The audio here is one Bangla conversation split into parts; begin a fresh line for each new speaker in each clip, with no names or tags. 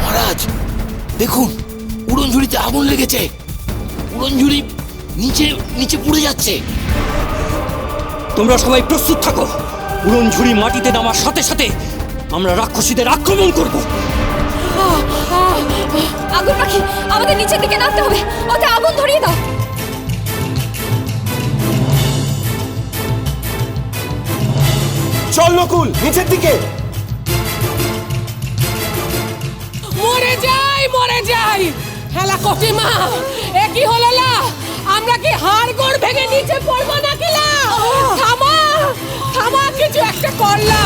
মহারাজ, দেখুন, উড়নঝুড়িতে আগুন লেগেছে। উড়নঝুড়ি নিচে নিচে পুড়ে যাচ্ছে।
তোমরা সবাই প্রস্তুত থাকো। উড়ন ঝুড়ি মাটিতে নামার সাথে সাথে আমরা রাক্ষসীদের আক্রমণ করব।
আগুন পাখি আমাদের নিচের দিকে নামতে হবে। ওতে আগুন ধরিয়ে দাও।
চল নকুল, নিচের দিকে।
মরে যাই মরে যাই। হেলা কটিমা, এ কি হলো লা? আমরা কি হাড় গোড় ভেঙে নিচে পড়ব নাকি না থামা থামা, কিছু একটা করলা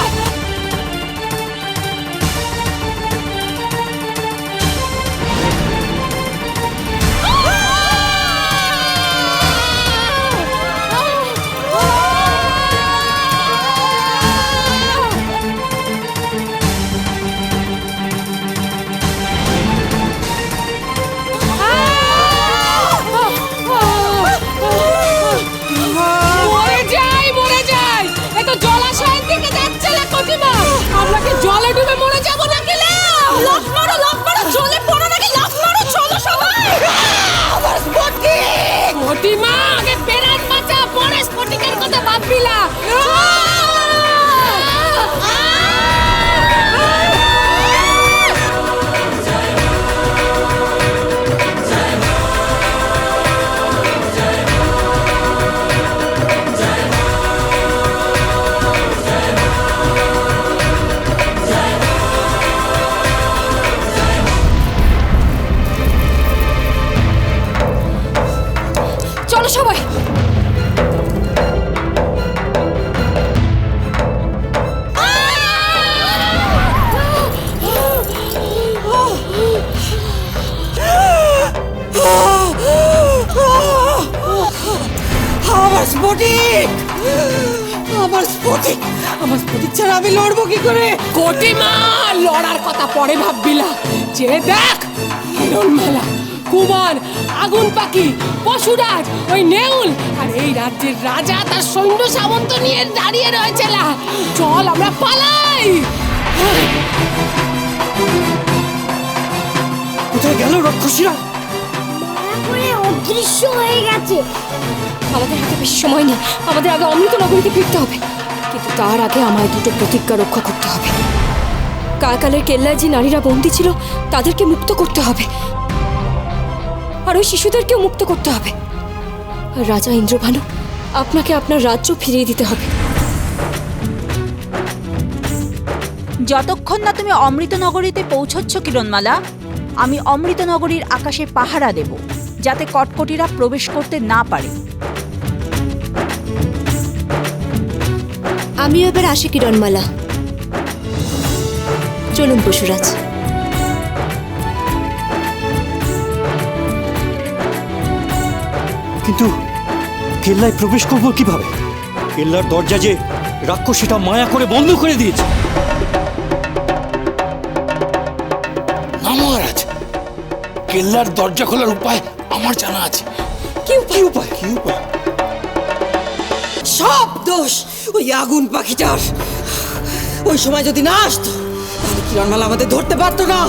চলো সবাই। আমার স্ফটিক! আমার স্ফটিক! আমার স্ফটিক ছাড়া আমি লড়বো কি করে? কোটিমা লড়ার কথা পরে ভাববিলা। যে দেখ হিরণমালা। কুমার আগুন পাখি পশুরাজ ওই নেউল আর এই রাজ্যের রাজা তার সৈন্য সামন্ত নিয়ে দাঁড়িয়ে রয়েছে লা চল আমরা পালাই!
কোথায় গেল রাক্ষসীরা?
অদৃশ্য হয়ে গেছে।
আমাদের হাতে বেশি সময় নেই। আমাদের আগে অমৃত নগরীতে ফিরতে হবে। কিন্তু তার আগে আমায় দুটো প্রতিজ্ঞা রক্ষা করতে হবে। কাকালের কেল্লায় যে নারীরা বন্দী ছিল তাদেরকে মুক্ত করতে হবে। আর ওই শিশুদেরকেও মুক্ত করতে হবে। আর রাজা ইন্দ্রভানু আপনাকে আপনার রাজ্য ফিরিয়ে দিতে হবে।
যতক্ষণ না তুমি অমৃতনগরীতে পৌঁছচ্ছ কিরণমালা আমি অমৃতনগরীর আকাশে পাহারা দেব যাতে কটকটিরা প্রবেশ করতে না পারে।
আমিও এবার আসি কিরণমালা। চলুন পশুরাজ
কিন্তু কেল্লায় প্রবেশ করব কীভাবে? কেল্লার দরজা যে রাক্ষসীটা মায়া করে বন্ধ করে দিয়েছে।
না মহারাজ কেল্লার দরজা খোলার উপায় আমার জানা আছে।
কি উপায়? উপায়? কি উপায়? সব দোষ ওই আগুন পাখিটার। ওই সময় যদি না আসতো তাহলে কিরণমালা আমাদের ধরতে পারতো না।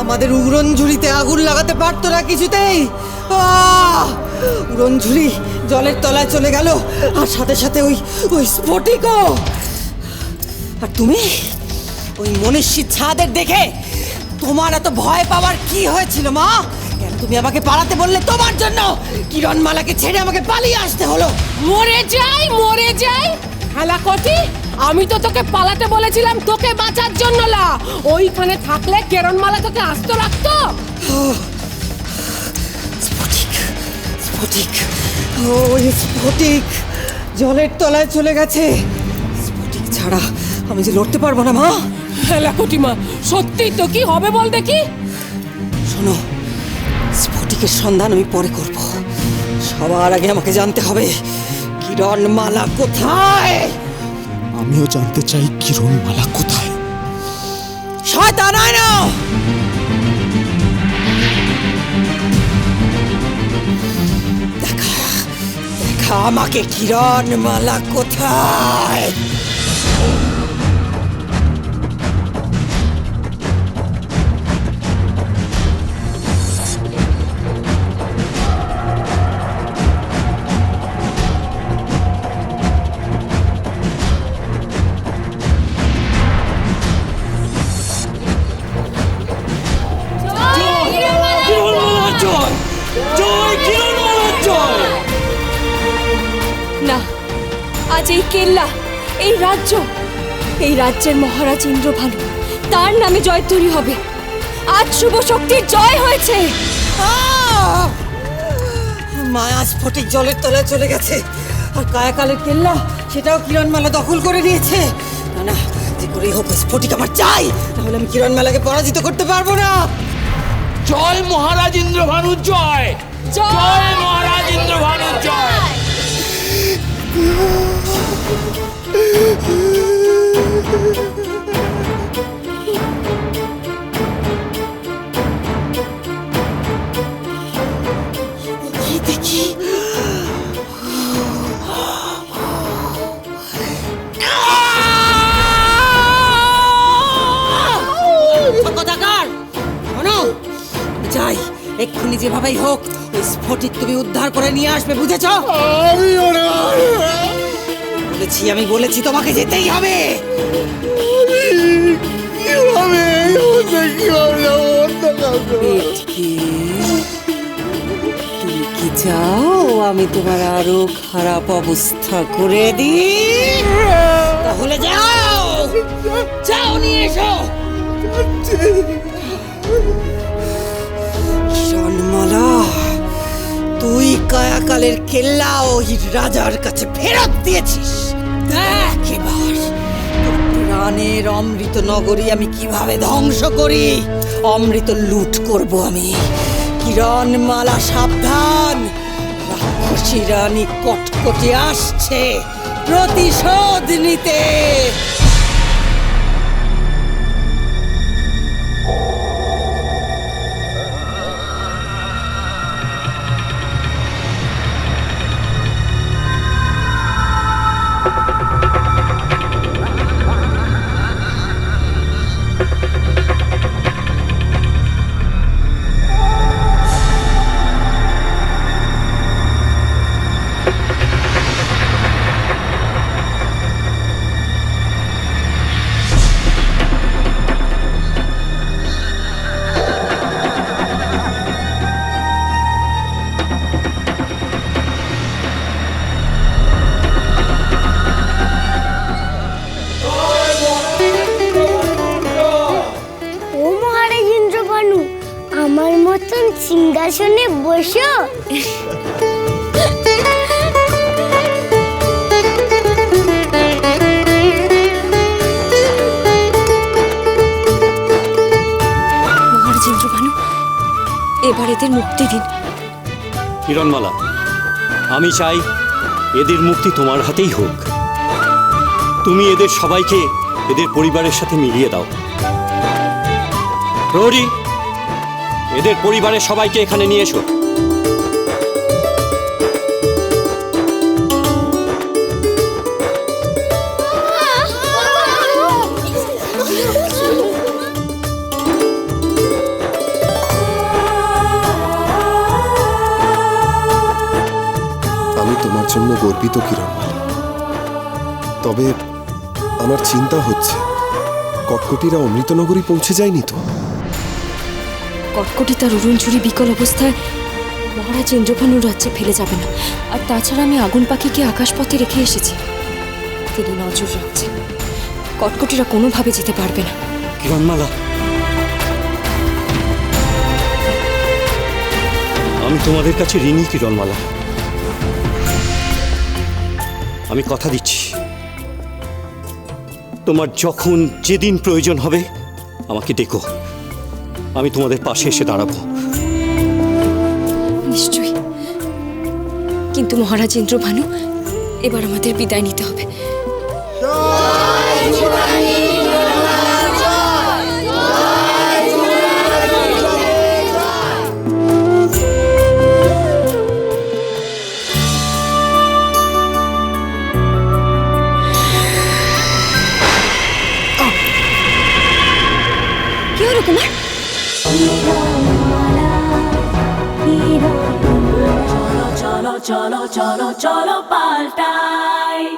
আমাদের উড়ন ঝুড়িতে আগুন লাগাতে পারতো না কিছুতেই। আহ! উড়ন জলের তলায় চলে গেল। আর সাথে সাথে ওই ওই স্ফটিকও। আর তুমি ওই মনীষী ছাদের দেখে তোমার এত ভয় পাওয়ার কি হয়েছিল মা? কেন তুমি আমাকে পালাতে বললে তোমার জন্য? কিরণমালাকে ছেড়ে আমাকে পালিয়ে আসতে হলো?
মরে যাই মরে যাই। হেলাকটি আমি তো তোকে পালাতে বলেছিলাম তোকে বাঁচার জন্য লা। ওইখানে থাকলে কেরণমালা তোকে আস্ত রাখতো?
স্ফটিক ও স্ফটিক জলের তলায় চলে গেছে। স্ফটিক ছাড়া আমি যে লড়তে পারব না মা।
হেলাকটি মা সত্যি তো কি হবে বল দেখি।
শোনো স্ফটিকের সন্ধান আমি পরে করব। সবার আগে আমাকে জানতে হবে কিরণমালা কোথায়?
আমিও জানতে চাই কিরণমালা কোথায়।
শয়তান আয় না আমাকে কিরণ মালা কোথায়?
আজ এই কেল্লা এই রাজ্য এই রাজ্যের মহারাজ ইন্দ্রভানু তার নামে জয়ধ্বনি হবে। আজ শুভ শক্তির জয় হয়েছে।
আহ! মায়া স্ফটিক জলের তলায় চলে গেছে। আর কায়াকালের কেল্লা সেটাও কিরণমালা দখল করে নিয়েছে। না না যে করেই হোক স্ফটিক আমার চাই। তাহলে আমি কিরণমালাকে পরাজিত করতে পারব না।
জয় মহারাজ ইন্দ্রভানু জয়। জয়! মহারাজ ইন্দ্রভানু জয়।
যাই এক্ষুনি যেভাবেই হোক ওই স্ফটিক তুমি উদ্ধার করে নিয়ে আসবে বুঝেছ? বলেছি আমি বলেছি তোমাকে যেতেই হবে। তুমি কি চাও আমি তোমার আরও খারাপ অবস্থা করে দিই? তাহলে যাও! যাও নিয়ে এসো! জন্মালা তুই কায়াকালের কেল্লা ওই রাজার কাছে ফেরত দিয়েছিস। দেখ এবার প্রাণের অমৃত নগরী আমি কীভাবে ধ্বংস করি? অমৃত লুট করব আমি। কিরণ মালা সাবধান। রাক্ষসী রানী কটকটে আসছে। প্রতিশোধ নিতে।
সিংহাসনে বসো।
এবার এদের মুক্তি দিন।
কিরণমালা আমি চাই এদের মুক্তি তোমার হাতেই হোক। তুমি এদের সবাইকে এদের পরিবারের সাথে মিলিয়ে দাও। প্রহরী এদের পরিবারের সবাইকে এখানে নিয়ে এসো।
আমি তোমার জন্য গর্বিত কিরণমালা তবে আমার চিন্তা হচ্ছে, কটকটিরা অমৃতনগরী পৌঁছে যায়নি তো?
কটকটি তার চুরি বিকল অবস্থায় মহারাজ ইন্দ্রভানুর রাজ্যে ফেলে যাবে না আর তাছাড়া আমি আগুন পাখিকে আকাশপথে রেখে এসেছি। তিনি নজর রাখছেন। কটকটিরা কোনোভাবে যেতে পারবে না।
কিরণমালা, আমি তোমাদের কাছে ঋণী কিরণমালা। আমি কথা দিচ্ছি। তোমার যখন যেদিন প্রয়োজন হবে, আমাকে ডেকো। আমি তোমাদের পাশে এসে দাঁড়াবো।
নিশ্চয়ই। কিন্তু মহারাজ ইন্দ্রভানু এবার আমাদের বিদায় নিতে হবে।
চলো চলো চলো পাল্টাই।